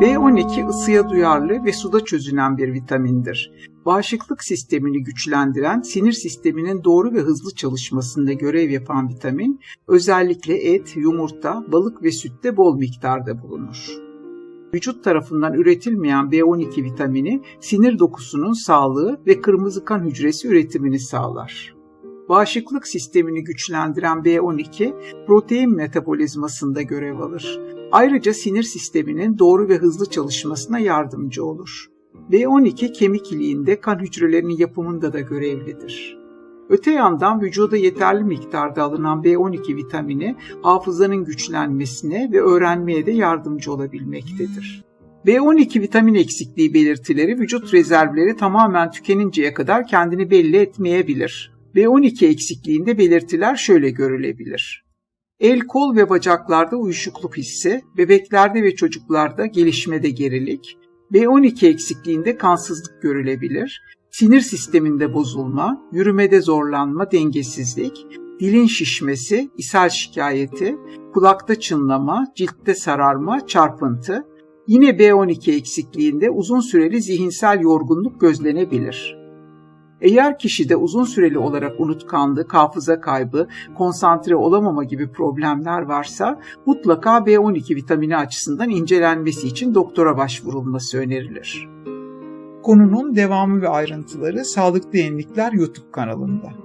B12 ısıya duyarlı ve suda çözünen bir vitamindir. Bağışıklık sistemini güçlendiren, sinir sisteminin doğru ve hızlı çalışmasında görev yapan vitamin, özellikle et, yumurta, balık ve sütte bol miktarda bulunur. Vücut tarafından üretilmeyen B12 vitamini sinir dokusunun sağlığı ve kırmızı kan hücresi üretimini sağlar. Bağışıklık sistemini güçlendiren B12 protein metabolizmasında görev alır. Ayrıca sinir sisteminin doğru ve hızlı çalışmasına yardımcı olur. B12 kemik iliğinde kan hücrelerinin yapımında da görevlidir. Öte yandan vücuda yeterli miktarda alınan B12 vitamini hafızanın güçlenmesine ve öğrenmeye de yardımcı olabilmektedir. B12 vitamin eksikliği belirtileri vücut rezervleri tamamen tükeninceye kadar kendini belli etmeyebilir. B12 eksikliğinde belirtiler şöyle görülebilir. El, kol ve bacaklarda uyuşukluk hissi, bebeklerde ve çocuklarda gelişmede gerilik, B12 eksikliğinde kansızlık görülebilir, sinir sisteminde bozulma, yürümede zorlanma, dengesizlik, dilin şişmesi, ishal şikayeti, kulakta çınlama, ciltte sararma, çarpıntı, yine B12 eksikliğinde uzun süreli zihinsel yorgunluk gözlenebilir. Eğer kişide uzun süreli olarak unutkanlık, hafıza kaybı, konsantre olamama gibi problemler varsa mutlaka B12 vitamini açısından incelenmesi için doktora başvurulması önerilir. Konunun devamı ve ayrıntıları Sağlıklı Yenilikler YouTube kanalında.